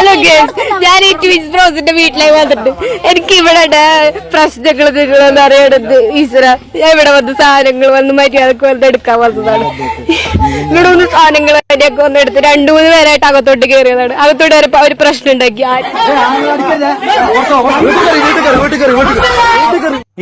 Hello ഞാൻ ഈ twins ബ്രോസിന്റെ വീട്ടിലേക്ക് വന്നിട്ട് എനിക്ക് ഇവിടെ പ്രശ്നങ്ങൾ നിങ്ങളെന്ന് അറിയണത് ഈശ്വര ഞാൻ ഇവിടെ വന്ന് സാധനങ്ങൾ വന്ന് മര്യാദയ്ക്ക് വന്ന് എടുക്കാൻ വന്നതാണ് ഇവിടെ ഒന്ന് സാധനങ്ങൾ മര്യാദയ്ക്ക് വന്ന് എടുത്ത് രണ്ടു മൂന്ന് പേരായിട്ട് അകത്തോട്ട് കയറിയതാണ് അകത്തോട്ട് വരെ ഒരു പ്രശ്നം ഉണ്ടാക്കി ആ-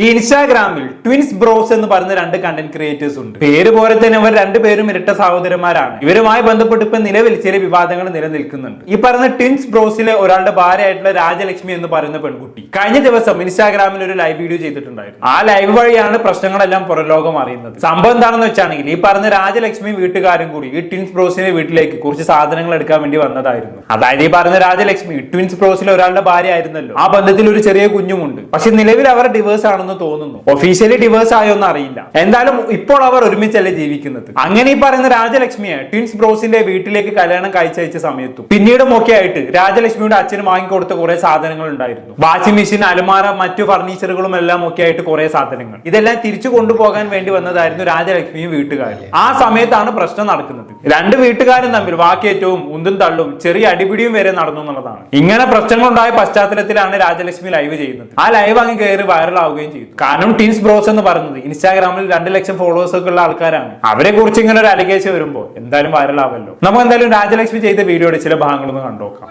ഈ ഇൻസ്റ്റാഗ്രാമിൽ ട്വിൻസ് ബ്രോസ് എന്ന് പറയുന്ന രണ്ട് കണ്ടന്റ് ക്രിയേറ്റേഴ്സ് ഉണ്ട്. പേര് പോലെ തന്നെ ഇവർ രണ്ടുപേരും ഇരട്ട സഹോദരന്മാരാണ്. ഇവരുമായി ബന്ധപ്പെട്ട് ഇപ്പൊ നിലവിൽ ചില വിവാദങ്ങൾ നിലനിൽക്കുന്നുണ്ട്. ഈ പറയുന്ന ട്വിൻസ് ബ്രോസിലെ ഒരാളുടെ ഭാര്യയായിട്ടുള്ള രാജലക്ഷ്മി എന്ന് പറയുന്ന പെൺകുട്ടി കഴിഞ്ഞ ദിവസം ഇൻസ്റ്റാഗ്രാമിൽ ഒരു ലൈവ് വീഡിയോ ചെയ്തിട്ടുണ്ടായിരുന്നു. ആ ലൈവ് വഴിയാണ് പ്രശ്നങ്ങളെല്ലാം പുറലോകം അറിയുന്നത്. സംഭവം എന്താണെന്ന് വെച്ചാണെങ്കിൽ ഈ പറഞ്ഞ രാജലക്ഷ്മി വീട്ടുകാരും കൂടി ഈ ട്വിൻസ് ബ്രോസിന്റെ വീട്ടിലേക്ക് കുറച്ച് സാധനങ്ങൾ എടുക്കാൻ വേണ്ടി വന്നതായിരുന്നു. അതായത് ഈ പറഞ്ഞ രാജലക്ഷ്മി ട്വിൻസ് ബ്രോസിലെ ഒരാളുടെ ഭാര്യ ആയിരുന്നല്ലോ. ആ ബന്ധത്തിൽ ഒരു ചെറിയ കുഞ്ഞുമുണ്ട്. പക്ഷെ നിലവിൽ അവർ ഡിവേഴ്സ് ആണെന്ന് തോന്നുന്നു. ഒഫീഷ്യലി ഡിവേഴ്സ് ആയോ എന്ന് അറിയില്ല. എന്തായാലും ഇപ്പോൾ അവർ ഒരുമിച്ചല്ലേ ജീവിക്കുന്നത്. അങ്ങനെ ഈ പറയുന്ന രാജലക്ഷ്മിയെ ട്വിൻസ് ബ്രോസിന്റെ വീട്ടിലേക്ക് കല്യാണം കഴിച്ചയച്ച സമയത്തും പിന്നീടും ഒക്കെ ആയിട്ട് രാജലക്ഷ്മിയുടെ അച്ഛന് വാങ്ങിക്കൊടുത്ത കുറെ സാധനങ്ങൾ ഉണ്ടായിരുന്നു വാഷിംഗ് മെഷീൻ അലമാര മറ്റു ഫർണിച്ചറുകളും എല്ലാം ഒക്കെ ആയിട്ട് കുറെ സാധനങ്ങൾ. ഇതെല്ലാം തിരിച്ചു കൊണ്ടുപോകാൻ വേണ്ടി വന്നതായിരുന്നു രാജലക്ഷ്മിയും വീട്ടുകാരും. ആ സമയത്താണ് പ്രശ്നം നടക്കുന്നത്. രണ്ട് വീട്ടുകാരും തമ്മിൽ വാക്കേറ്റവും ഉന്തും തള്ളും ചെറിയ അടിപിടിയും വരെ നടന്നു എന്നുള്ളതാണ്. ഇങ്ങനെ പ്രശ്നങ്ങൾ ഉണ്ടായ പശ്ചാത്തലത്തിലാണ് രാജലക്ഷ്മി ലൈവ് ചെയ്യുന്നത്. ആ ലൈവ് അങ്ങ് കയറി വൈറലാവുകയും ചെയ്തു. കാരണം ടീൻസ് ബ്രോസ് എന്ന് പറയുന്നത് ഇൻസ്റ്റാഗ്രാമിൽ രണ്ട് ലക്ഷം ഫോളോവേഴ്സ് ഒക്കെ ഉള്ള ആൾക്കാരാണ്. അവരെ കുറിച്ച് ഇങ്ങനെ ഒരു അലിഗേഷൻ വരുമ്പോൾ എന്തായാലും വൈറൽ ആവല്ലോ. നമുക്ക് എന്തായാലും രാജലക്ഷ്മി ചെയ്ത വീഡിയോയുടെ ചില ഭാഗങ്ങളൊന്ന് കണ്ടോക്കാം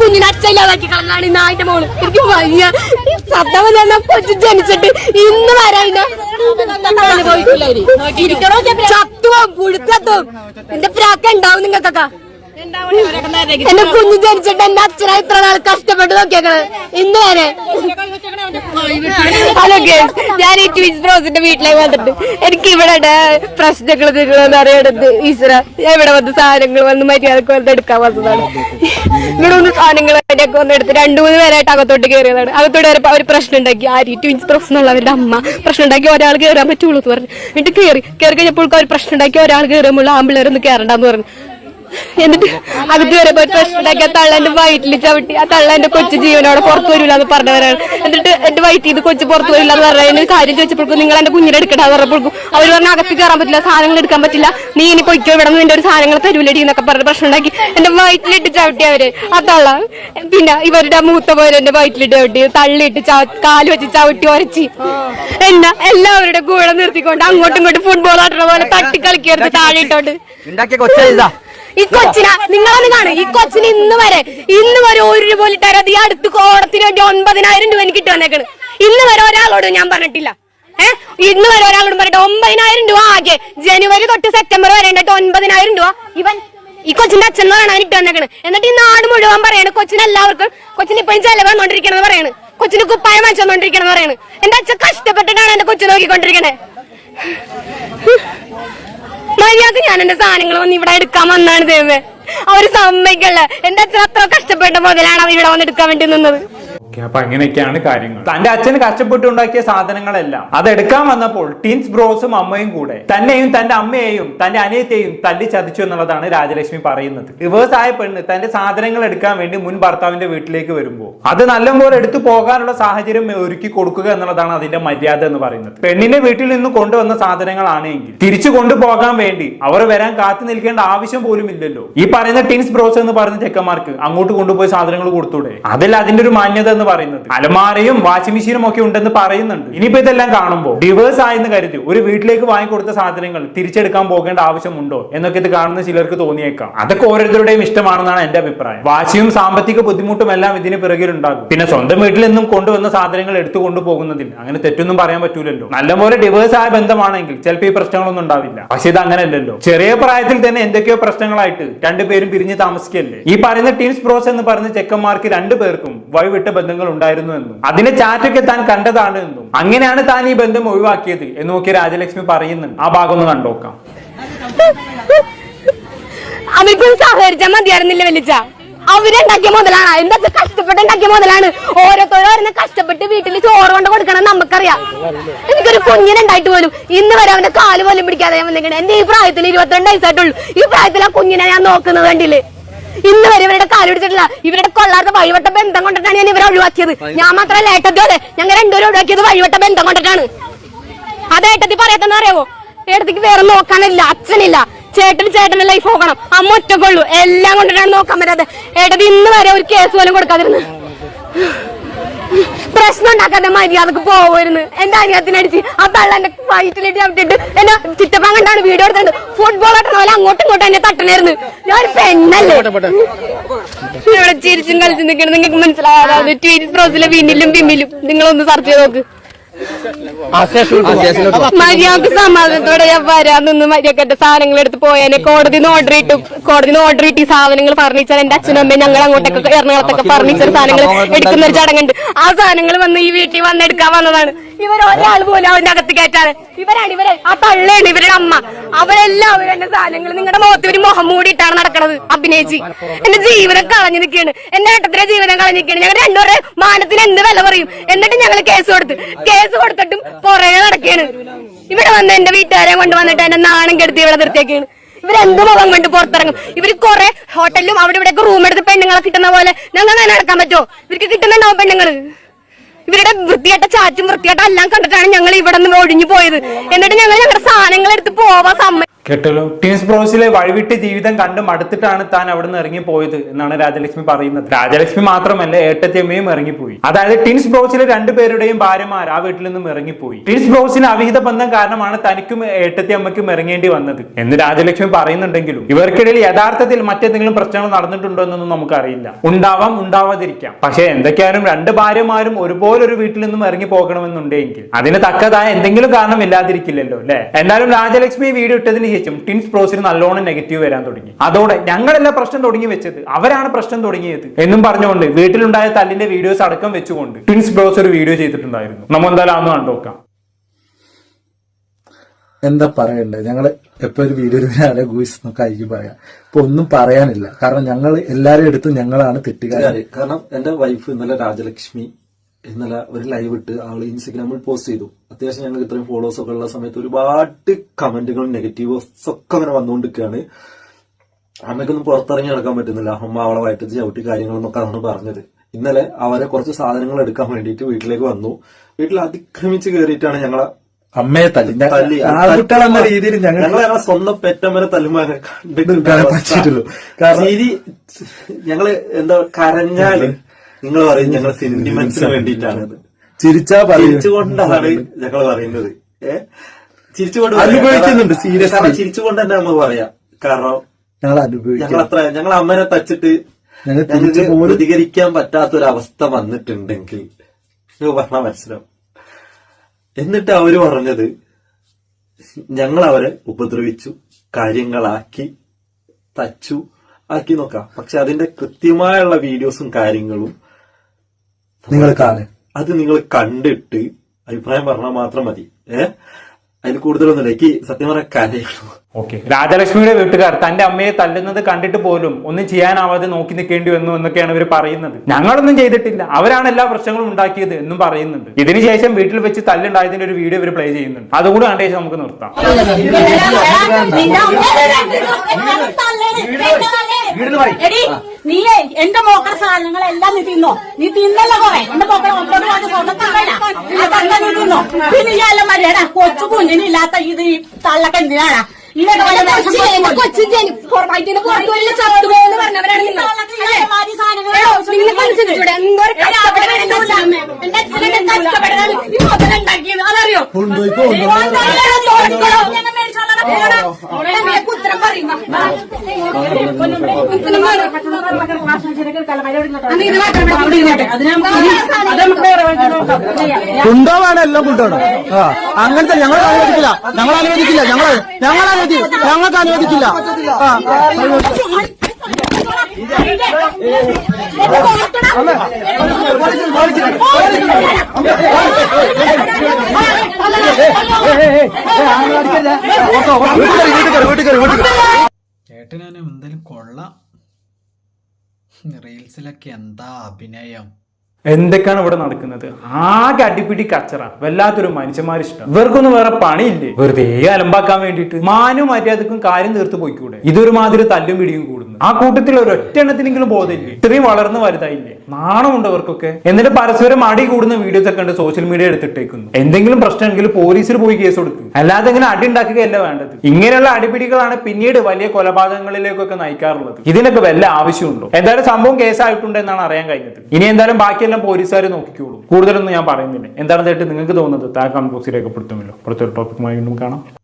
കുഞ്ഞിനെ അച്ഛയില്ലാതാക്കി കളഞ്ഞാണ് നായിന്റെ മോൾ? എനിക്ക് സത്തമ ഞാൻ കൊച്ചു ജനിച്ചിട്ട് ഇന്ന് വരാ ചത്തുവോ പുഴുത്തത്തും? എന്റെ പ്രാക്ക ഉണ്ടാവും നിങ്ങൾക്കൊക്കെ. എന്റെ കുഞ്ഞു ജനിച്ചിട്ട് എന്റെ അച്ഛനെ ഇത്ര നാൾ കഷ്ടപ്പെട്ട് നോക്കിയേക്കണ്? ഇന്ന് വരെ. ഹലോ ഗേസ് ഞാൻ ഈ ട്വിൻസ് ബ്രോസിന്റെ വീട്ടിലേക്ക് വന്നിട്ട് എനിക്ക് ഇവിടെ പ്രശ്നങ്ങൾ നിങ്ങളെന്ന് അറിയണത്. ഈശ്വര ഞാൻ ഇവിടെ വന്ന് സാധനങ്ങൾ വന്ന് മര്യാദയ്ക്ക് വന്ന് എടുക്കാൻ വന്നതാണ്. ഇവിടെ ഒന്ന് സാധനങ്ങൾ അതിന്റെയൊക്കെ വന്ന് എടുത്ത് രണ്ടു മൂന്ന് പേരായിട്ട് അകത്തോട്ട് കയറിയതാണ് അകത്തോട്ട് വരെ അവർ പ്രശ്നം ഉണ്ടാക്കി. ആര് ട്വിൻസ് ബ്രോസ് എന്നുള്ളവരുടെ അമ്മ പ്രശ്നം ഉണ്ടാക്കി. ഒരാൾ കയറാൻ പറ്റുള്ളൂ എന്ന് പറഞ്ഞു. എന്നിട്ട് കയറി കയറി കഴിഞ്ഞപ്പോൾ അവർ പ്രശ്നം ഉണ്ടാക്കി. ഒരാൾ കയറുമ്പോൾ ആമ്പിള്ളേരൊന്ന് കയറണ്ടെന്ന് പറഞ്ഞു. എന്നിട്ട് അകത്ത് വരെ പോയി പ്രശ്നമുണ്ടാക്കി ആ തള്ളന്റെ വയറ്റിൽ ചവിട്ടി ആ തള്ളന്റെ കൊച്ചു ജീവനോടെ പുറത്തു വരില്ല എന്ന് പറഞ്ഞവരാണ്. എന്നിട്ട് എന്റെ വയറ്റിൽ ഇത് കൊച്ചു പുറത്തു വരില്ല എന്ന് പറഞ്ഞ കാര്യം ചോദിച്ചപ്പോഴേക്കും നിങ്ങൾ എന്റെ കുഞ്ഞിനെ എടുക്കടാ പറഞ്ഞപ്പോഴേക്കും അവർ പറഞ്ഞ അകത്ത് കയറാൻ പറ്റില്ല സാധനങ്ങൾ എടുക്കാൻ പറ്റില്ല. നീ ഇനി പൊയ്ക്കോ ഇവിടെ നിന്ന് നിന്റെ ഒരു സാധനങ്ങൾ തരൂലടി എന്നൊക്കെ പറഞ്ഞ പ്രശ്നം ഉണ്ടാക്കി. എന്റെ വയറ്റിലിട്ട് ചവിട്ടി അവർ. ആ തള്ള പിന്നെ ഇവരുടെ മൂത്ത പോലെ എന്റെ വയറ്റിലിട്ട് ചവിട്ടി. തള്ളിയിട്ട് കാൽ വെച്ച് ചവിട്ടി ഉരച്ചി എന്നാ എല്ലാവരുടെ കൂടെ നിർത്തിക്കൊണ്ട് അങ്ങോട്ടും ഇങ്ങോട്ടും ഫുട്ബോൾ ആട്ടുന്ന പോലെ തട്ടി കളിക്കരുത് താഴെ ഇട്ടോണ്ട്. ഈ കൊച്ചിന നിങ്ങളൊന്ന് കാണും. ഈ കൊച്ചിന് ഇന്ന് വരെ ഇന്ന് വരെ ഒരു രൂപ അതി ഈ അടുത്ത് ഓണത്തിന് വേണ്ടി ഒൻപതിനായിരം രൂപ എനിക്ക് ഇട്ട് വന്നേക്കണ് ഇന്ന് വരെ ഒരാളോട് ഞാൻ പറഞ്ഞിട്ടില്ല. ഏഹ് ഇന്ന് വരെ ഒരാളോട് പറഞ്ഞിട്ട് ഒമ്പതിനായിരം രൂപ ആകെ. ജനുവരി തൊട്ട് സെപ്റ്റംബർ വരെ ഉണ്ടായിട്ട് ഒൻപതിനായിരം രൂപ. ഇവൻ ഈ കൊച്ചിന്റെ അച്ഛൻ എന്ന് പറയണ ഇട്ട് വന്നേക്കണ് എന്നിട്ട് ഈ നാട് മുഴുവൻ പറയാണ് കൊച്ചിന് എല്ലാവർക്കും കൊച്ചിന് ഇപ്പഴും ചെലവ് വന്നോണ്ടിരിക്കണെന്ന് പറയണ്. കൊച്ചിന് കുപ്പായം എന്ന് പറയണ്. എന്റെ അച്ഛൻ കഷ്ടപ്പെട്ടിട്ടാണ് എന്റെ കൊച്ചു നോക്കിക്കൊണ്ടിരിക്കണേ. മര്യാദ ഞാൻ എന്റെ സാധനങ്ങൾ വന്ന് ഇവിടെ എടുക്കാൻ വന്നാണ് ദൈവമേ. അവർ സമ്മതിക്കല്ല? എന്റെ അച്ഛൻ അത്ര കഷ്ടപ്പെട്ട മുതലാണ് അവർ ഇവിടെ വന്ന് എടുക്കാൻ വേണ്ടി നിന്നത്? ഓക്കെ അപ്പൊ അങ്ങനെയൊക്കെയാണ് കാര്യങ്ങൾ. തന്റെ അച്ഛന് കഷ്ടപ്പെട്ടുണ്ടാക്കിയ സാധനങ്ങളെല്ലാം അതെടുക്കാൻ വന്നപ്പോൾ ടീൻസ് ബ്രോസും അമ്മയും കൂടെ തന്നെയും തന്റെ അമ്മയെയും തന്റെ അനിയത്തെയും തല്ലി ചതിച്ചു എന്നുള്ളതാണ് രാജലക്ഷ്മി പറയുന്നത്. റിവേഴ്സ് ആയ പെണ്ണ് തന്റെ സാധനങ്ങൾ എടുക്കാൻ വേണ്ടി മുൻ ഭർത്താവിന്റെ വീട്ടിലേക്ക് വരുമ്പോൾ അത് നല്ലപോലെ എടുത്തു പോകാനുള്ള സാഹചര്യം ഒരുക്കി കൊടുക്കുക എന്നുള്ളതാണ് അതിന്റെ മര്യാദ എന്ന് പറയുന്നത്. പെണ്ണിന്റെ വീട്ടിൽ നിന്ന് കൊണ്ടുവന്ന സാധനങ്ങളാണെങ്കിൽ തിരിച്ചു കൊണ്ടുപോകാൻ വേണ്ടി അവർ വരാൻ കാത്തു നിൽക്കേണ്ട ആവശ്യം പോലും ഇല്ലല്ലോ. ഈ പറയുന്ന ടീൻസ് ബ്രോസ് എന്ന് പറയുന്ന ചെക്കന്മാർക്ക് അങ്ങോട്ട് കൊണ്ടുപോയി സാധനങ്ങൾ കൊടുത്തൂടെ? അതിൽ അതിന്റെ ഒരു മാന്യത എന്ന് പറയുന്നത്. അലമാരയും വാഷിംഗ് മെഷീനും ഒക്കെ ഉണ്ടെന്ന് പറയുന്നുണ്ട്. ഇനിയിപ്പോ ഇതെല്ലാം കാണുമ്പോൾ ഡിവേഴ്സ് ആയെന്ന് കരുതി ഒരു വീട്ടിലേക്ക് വാങ്ങിക്കൊടുത്ത സാധനങ്ങൾ തിരിച്ചെടുക്കാൻ പോകേണ്ട ആവശ്യമുണ്ടോ എന്നൊക്കെ ഇത് കാണുന്ന ചിലർക്ക് തോന്നിയേക്കാം. അതൊക്കെ ഓരോരുത്തരുടെയും ഇഷ്ടമാണെന്നാണ് എന്റെ അഭിപ്രായം. വാശിയും സാമ്പത്തിക ബുദ്ധിമുട്ടും എല്ലാം ഇതിന് പിറകിലുണ്ടാകും പിന്നെ സ്വന്തം വീട്ടിൽ നിന്നും കൊണ്ടുവന്ന സാധനങ്ങൾ എടുത്തു കൊണ്ടുപോകുന്നതിൽ അങ്ങനെ തെറ്റൊന്നും പറയാൻ പറ്റൂലല്ലോ. നല്ലപോലെ ഡിവേഴ്സ് ആയ ബന്ധമാണെങ്കിൽ ചിലപ്പോൾ ഈ പ്രശ്നങ്ങളൊന്നും ഉണ്ടാവില്ല. പക്ഷെ ഇത് അങ്ങനെയല്ലല്ലോ. ചെറിയ പ്രായത്തിൽ തന്നെ എന്തൊക്കെയോ പ്രശ്നങ്ങളായിട്ട് രണ്ടുപേരും പിരിഞ്ഞ് താമസിക്കല്ലേ. ഈ പറയുന്ന ടീംസ് പ്രോസ് എന്ന് പറയുന്ന ചെക്കന്മാർക്ക് രണ്ടുപേർക്കും വഴിവിട്ട ബന്ധങ്ങൾ ഉണ്ടായിരുന്നു എന്നും. അതിന്റെ ചാറ്റൊക്കെ താൻ കണ്ടതാണ് എന്നും. അങ്ങനെയാണ് താൻ ഈ ബന്ധം ഒഴിവാക്കിയത് എന്ന് നോക്കി രാജലക്ഷ്മി പറയുന്നുണ്ട്. ആ ഭാഗം ഒന്ന് കണ്ടോക്കാം അവർക്കും സഹകരിച്ചാൽ മതിയായിരുന്നില്ല വലിച്ച അവരുണ്ടാക്കിയ മുതലാണ്. എന്താ കഷ്ടപ്പെട്ട് ഉണ്ടാക്കിയ മുതലാണ്. ഓരോരുത്തരും ഓരോന്ന് കഷ്ടപ്പെട്ട് വീട്ടിൽ ചോറ് കൊണ്ട് കൊടുക്കണം നമുക്കറിയാം. എനിക്കൊരു കുഞ്ഞിനുണ്ടായിട്ട് പോലും ഇന്ന് വരെ അവന്റെ കാൽ പോലും പിടിക്കാതെ ഞാൻ വന്നിരിക്കണേ. എന്റെ ഈ പ്രായത്തിൽ ഇരുപത്തിരണ്ട് വയസ്സായിട്ടുള്ളൂ. ഈ പ്രായത്തിൽ ആ കുഞ്ഞിനെ ഞാൻ നോക്കുന്നത് കണ്ടില്ലേ? ഇന്ന് വരെ ഇവരുടെ കാലുപിടിച്ചിട്ടില്ല ഇവരുടെ കൊള്ളാത്ത വഴിവട്ട ബന്ധം കൊണ്ടിട്ടാണ് ഞാൻ ഇവരെ ഒഴിവാക്കിയത്. ഞാൻ മാത്രമല്ല ഏട്ടത്തി അതെ. ഞങ്ങൾ രണ്ടുപേരും ഒഴിവാക്കിയത് വഴിവട്ട ബന്ധം കൊണ്ടിട്ടാണ്. അത് ഏട്ടത്തി പറയത്തെന്ന് അറിയാവോ? ഏട്ടത്തിക്ക് വേറെ നോക്കാനില്ല അച്ഛനില്ല. ചേട്ടന് ചേട്ടന്റെ ലൈഫ് നോക്കണം. അമ്മ ഒറ്റക്കൊള്ളു. എല്ലാം കൊണ്ടിട്ടാണ് നോക്കാൻ പറ്റാതെ ഏട്ടത്തി ഇന്ന് വരെ ഒരു കേസ് പോലും കൊടുക്കാതിരുന്നു പ്രശ്നം ഉണ്ടാക്കാതെ മര്യാദയ്ക്ക് പോവായിരുന്നു. എന്റെ അനിയത്തിനടിച്ച് ആ തള്ള എന്റെ വയറ്റിലിട്ട് അവിടെ എന്നെ ചിറ്റപ്പം കണ്ടാണ് വീഡിയോ എടുത്തത്. ഫുട്ബോൾ ആട്ടണ പോലെ അങ്ങോട്ടും ഇങ്ങോട്ടും എന്നെ തട്ടണായിരുന്നു. ഞാൻ പെണ്ണല്ലേ? ഇവിടെ ചിരിച്ചും കളിച്ചും നിൽക്കണം നിങ്ങൾക്ക് മനസ്സിലാകാതെ ട്വീറ്റ് പ്രോസിലെ വിന്നിലും ബിമ്മിലും നിങ്ങളൊന്ന് സർച്ച് ചെയ്ത് നോക്ക്. മര്യാദയ്ക്ക് സമാധാനത്തോടെ ഞാൻ വരാൻ നിന്ന് മര്യാദക്കന്റെ സാധനങ്ങൾ എടുത്ത് പോയാനെ കോടതി ഓർഡർ ഇട്ടു കോടതി ഓർഡർ ഇട്ട് ഈ സാധനങ്ങൾ ഫർണിച്ചർ എന്റെ അച്ഛനും അമ്മയും ഞങ്ങൾ അങ്ങോട്ടൊക്കെ എറണാകുളത്തൊക്കെ ഫർണിച്ചർ സാധനങ്ങൾ എടുക്കുന്ന ഒരു ചടങ്ങുണ്ട് ആ സാധനങ്ങൾ വന്ന് ഈ വീട്ടിൽ വന്നെടുക്കാൻ വന്നതാണ് ഇവർ ഒരാൾ പോലും അവന്റെ അകത്ത് കയറ്റാറ്. ഇവരാണ് ഇവരെ. ആ തള്ളയാണ് ഇവരുടെ അമ്മ. അവരെല്ലാവരും എന്റെ സാധനങ്ങൾ നിങ്ങളുടെ മുഖത്ത് ഒരു മുഖം മൂടിയിട്ടാണ് നടക്കുന്നത് അഭിനയിച്ച്. എന്റെ ജീവനം കളഞ്ഞു നിൽക്കുകയാണ്. എന്റെ ഏട്ടത്തിന്റെ ജീവനം കളഞ്ഞു നിൽക്കുകയാണ്. ഞങ്ങൾ രണ്ടുപേരെ മാനത്തിന് എന്ത് വില പറയും? എന്നിട്ട് ഞങ്ങൾ കേസ് കൊടുത്ത്. കേസ് കൊടുത്തിട്ടും പുറകെ നടക്കുകയാണ്. ഇവിടെ വന്ന് എന്റെ വീട്ടുകാരെ കൊണ്ട് വന്നിട്ട് എന്നെ നാണം കെടുത്തി ഇവിടെ നിർത്തിയൊക്കെയാണ് ഇവരെന്ത് മുഖം കൊണ്ട് പുറത്തിറങ്ങും? ഇവർ കുറെ ഹോട്ടലിലും അവിടെ ഇവിടെ റൂം എടുത്ത് പെണ്ണുങ്ങളെ കിട്ടുന്ന പോലെ ഞങ്ങൾ നടക്കാൻ പറ്റുമോ? ഇവർക്ക് കിട്ടുന്നുണ്ടാവും പെണ്ണുങ്ങൾ. ഇവരുടെ വൃത്തിയായിട്ട ചാറ്റും വൃത്തിയായിട്ട എല്ലാം കണ്ടിട്ടാണ് ഞങ്ങൾ ഇവിടെ നിന്ന് ഒഴിഞ്ഞു പോയത്. എന്നിട്ട് ഞങ്ങൾ ഞങ്ങളുടെ സാധനങ്ങൾ എടുത്ത് പോവാൻ സമ്മ കേട്ടല്ലോ ടീംസ് ബ്രോസിലെ വഴിവിട്ട് ജീവിതം കണ്ട് മടുത്തിട്ടാണ് താൻ അവിടെ നിന്ന് ഇറങ്ങി പോയത് എന്നാണ് രാജലക്ഷ്മി പറയുന്നത്. രാജലക്ഷ്മി മാത്രമല്ല ഏട്ടത്തിയമ്മയും ഇറങ്ങിപ്പോയി. അതായത് ടിൻസ് ബ്രോസിലെ രണ്ടുപേരുടെയും ഭാര്യമാർ ആ വീട്ടിൽ നിന്നും ഇറങ്ങിപ്പോയി. ടിൻസ് ബ്രോസിന് അവിഹിത ബന്ധം കാരണമാണ് തനിക്കും ഏട്ടത്തിയമ്മയ്ക്കും ഇറങ്ങേണ്ടി വന്നത്. എന്ന് രാജലക്ഷ്മി പറയുന്നുണ്ടെങ്കിലും ഇവർക്കിടയിൽ യഥാർത്ഥത്തിൽ മറ്റെന്തെങ്കിലും പ്രശ്നങ്ങൾ നടന്നിട്ടുണ്ടോ എന്നൊന്നും നമുക്കറിയില്ല. ഉണ്ടാവാം ഉണ്ടാവാതിരിക്കാം. പക്ഷേ എന്തൊക്കെയായാലും രണ്ട് ഭാര്യമാരും ഒരുപോലെ ഒരു വീട്ടിൽ നിന്നും ഇറങ്ങി പോകണമെന്നുണ്ടെങ്കിൽ അതിന് തക്കതായ എന്തെങ്കിലും കാരണം ഇല്ലാതിരിക്കില്ലല്ലോ അല്ലെ? എന്നാലും രാജലക്ഷ്മി വീഡിയോ ഇട്ടതിന് ശേഷം ടിൻസ് പ്രോസിന് നല്ലോണം നെഗറ്റീവ് വരാൻ തുടങ്ങി. അതോടെ ഞങ്ങളല്ല പ്രശ്നം തുടങ്ങി വെച്ചത് അവരാണ് പ്രശ്നം തുടങ്ങിയത് എന്നും പറഞ്ഞുകൊണ്ട് വീട്ടിലുണ്ടായ തല്ലിന്റെ വീഡിയോസ് അടക്കം വെച്ചുകൊണ്ട് ടിൻസ് ബ്രോസ് ഒരു വീഡിയോ ചെയ്തിട്ടുണ്ടായിരുന്നു. നമ്മൾ എന്തായാലും അന്ന് കണ്ടുനോക്കാം എന്താ പറയണ്ടേ? ഞങ്ങൾ എപ്പോ ഒരു വീഡിയോ എടുക്കാതെ ഗൂസ് എന്നൊക്കെ ആയിരിക്കും പറയാം. ഇപ്പൊ ഒന്നും പറയാനില്ല. കാരണം ഞങ്ങൾ എല്ലാരും എടുത്ത് ഞങ്ങളാണ് തെറ്റുകാരെ. കാരണം എന്റെ വൈഫ് ഇന്നലെ രാജലക്ഷ്മി ഇന്നലെ ഒരു ലൈവ് ഇട്ട് ആൾ ഇൻസ്റ്റഗ്രാമിൽ പോസ്റ്റ് ചെയ്തു. അത്യാവശ്യം ഞങ്ങൾക്ക് ഇത്രയും ഫോളോവേഴ്സ് ഒക്കെ ഉള്ള സമയത്ത് ഒരുപാട് കമന്റുകളും നെഗറ്റീവ്സ് ഒക്കെ അങ്ങനെ വന്നുകൊണ്ടിരിക്കുകയാണ്. അമ്മയ്ക്കൊന്നും പുറത്തിറങ്ങി നടക്കാൻ പറ്റുന്നില്ല. അമ്മ അവളെ വയറ്റത്ത് ചവിട്ടി കാര്യങ്ങളെന്നൊക്കെ ആണ് പറഞ്ഞത്. ഇന്നലെ അവരെ കുറച്ച് സാധനങ്ങൾ എടുക്കാൻ വേണ്ടിയിട്ട് വീട്ടിലേക്ക് വന്നു. വീട്ടിൽ അതിക്രമിച്ച് കയറിയിട്ടാണ് ഞങ്ങളെ അമ്മയെ തല്ലി. തല്ലി. എന്ന രീതിയിൽ ഞങ്ങൾ ഞങ്ങളെ സ്വന്തം പെറ്റമ്മനെ തീർക്കാനേ കാരണം- ഞങ്ങൾ എന്താ കരഞ്ഞാൽ നിങ്ങൾ പറയും ഞങ്ങൾ സെന്റിമെന്റ്സിന് വേണ്ടിയിട്ടാണ്. ചിരിച്ചാ ചിരിച്ചുകൊണ്ടാണ് ഞങ്ങൾ പറയുന്നത്. ഏ? ചിരിച്ചുകൊണ്ട് അനുഭവിക്കുന്നുണ്ട്, സീരിയസ് ചിരിച്ചുകൊണ്ട് തന്നെ നമ്മൾ പറയാം. കാരണം ഞങ്ങൾ ഞങ്ങൾ അനുഭവിക്കാം. അത്ര ഞങ്ങൾ അമ്മനെ തച്ചിട്ട് ഞങ്ങൾ ഞങ്ങൾക്ക് പ്രതികരിക്കാൻ പറ്റാത്തൊരവസ്ഥ വന്നിട്ടുണ്ടെങ്കിൽ പറഞ്ഞ മനസ്സിലാവും. എന്നിട്ട് അവർ പറഞ്ഞത് ഞങ്ങൾ അവരെ ഉപദ്രവിച്ചു കാര്യങ്ങളാക്കി തച്ചു ആക്കി നോക്കാം. പക്ഷെ അതിന്റെ കൃത്യമായുള്ള വീഡിയോസും കാര്യങ്ങളും നിങ്ങൾ കാണും. അത് നിങ്ങൾ കണ്ടിട്ട് അഭിപ്രായം പറഞ്ഞാൽ മാത്രം മതി. ഏ? അതിൽ കൂടുതലൊന്നുമില്ല. എനിക്ക് സത്യം പറയാൻ കരയുള്ളൂ. ഓക്കെ. രാജലക്ഷ്മിയുടെ വീട്ടുകാർ തന്റെ അമ്മയെ തല്ലുന്നത് കണ്ടിട്ട് പോലും ഒന്നും ചെയ്യാനാവാതെ നോക്കി നിൽക്കേണ്ടി വന്നു എന്നൊക്കെയാണ് ഇവർ പറയുന്നത്. ഞങ്ങളൊന്നും ചെയ്തിട്ടില്ല. അവരാണ് എല്ലാ പ്രശ്നങ്ങളും ഉണ്ടാക്കിയത് എന്നും പറയുന്നുണ്ട്. ഇതിനുശേഷം വീട്ടിൽ വെച്ച് തല്ലുണ്ടായതിന്റെ ഒരു വീഡിയോ ഇവർ പ്ലേ ചെയ്യുന്നുണ്ട്. അതുകൂടെ കണ്ട ശേഷം നമുക്ക് നിർത്താം. നീ എന്റെ സാധനങ്ങളെല്ലാം നീ തിന്നോ? നീ തിന്നല്ലോ കൊറേ. എന്റെ മോക്കളെ ഒമ്പത് സ്വന്തം നീ തിന്നോ പിന്നെ അല്ല മര്യാദ കൊച്ചു കുഞ്ഞിനില്ലാത്ത ഇത് ഈ തള്ളക്ക് എന്തിനാണ് ഇതൊക്കെ വല്ല ദോഷം വെച്ച് കൊച്ചു പുറമായിട്ട് പുറത്തു വല്ല ചത്തുപോന്ന് പറഞ്ഞവരാണ് ഈ നിങ്ങൾ. തള്ളക്ക് ഈ അലമാരി സാധനങ്ങൾ എടോ, നിങ്ങൾ മനസ്സിലാക്കിക്കൂടെ? എന്തോരം എടി, അവിടെ വേണ്ടൂല. എന്റെ അച്ഛനെ കഷ്ടപ്പെടാൻ ഈ മുതലുണ്ടാക്കിയത് അതറിയോ ഉത്തരം പറയും കൊണ്ടുപോവാണ് എല്ലാം കൊണ്ടുപോകണം ആ അങ്ങനത്തെ ഞങ്ങൾ അനുവദിക്കില്ല ഞങ്ങൾ അനുവദിക്കില്ല ഞങ്ങൾ ഞങ്ങൾ അനുവദി ഞങ്ങൾക്ക് അനുവദിക്കില്ല ആ ചേട്ടനാണ് എന്തായാലും കൊള്ളാം റീൽസിലൊക്കെ എന്താ അഭിനയം? എന്തൊക്കെയാണ് ഇവിടെ നടക്കുന്നത്? ആകെ അടിപിടി കച്ചറ. വല്ലാത്തൊരു മനുഷ്യന്മാരിഷ്ടം ഇവർക്കൊന്നും വേറെ പണിയില്ലേ? വെറുതെ അലമ്പാക്കാൻ വേണ്ടിട്ട് മാനും മര്യാദക്കും കാര്യം തീർത്ത് പോയിക്കൂടെ? ഇതൊരു മാതിരി തല്ലും പിടിയും കൂടുന്നു. ആ കൂട്ടത്തിൽ ഒരൊറ്റെണ്ണത്തിനെങ്കിലും ബോധമില്ലേ? ഇത്രയും വളർന്നു വലുതായില്ലേ? നാണമുണ്ട് അവർക്കൊക്കെ എന്നിട്ട് പരസ്പരം അടി കൂടുന്ന വീഡിയോസ് ഒക്കെ ഉണ്ട് സോഷ്യൽ മീഡിയ എടുത്തിട്ടേക്കുന്നു. എന്തെങ്കിലും പ്രശ്നമെങ്കിൽ പോലീസിൽ പോയി കേസ് കൊടുക്കും. അല്ലാതെ ഇങ്ങനെ അടി ഉണ്ടാക്കുകയല്ല വേണ്ടത്. ഇങ്ങനെയുള്ള അടിപിടികളാണ് പിന്നീട് വലിയ കൊലപാതകങ്ങളിലേക്കൊക്കെ നയിക്കാറുള്ളത്. ഇതിനൊക്കെ വല്ല ആവശ്യമുണ്ടോ? എന്തായാലും സംഭവം കേസായിട്ടുണ്ട് എന്നാണ് അറിയാൻ കഴിഞ്ഞത്. ഇനി എന്തായാലും ബാക്കിയെല്ലാം പോലീസുകാർ നോക്കിക്കോളൂ. കൂടുതലൊന്നും ഞാൻ പറയുന്നില്ല. എന്താണ് നിങ്ങൾക്ക് തോന്നുന്നത്? താഴെ കമന്റ് ബോക്സിൽ രേഖപ്പെടുത്തുമല്ലോ. പുറത്തൊരു ടോപ്പിക്കുമായി വീണ്ടും കാണാം.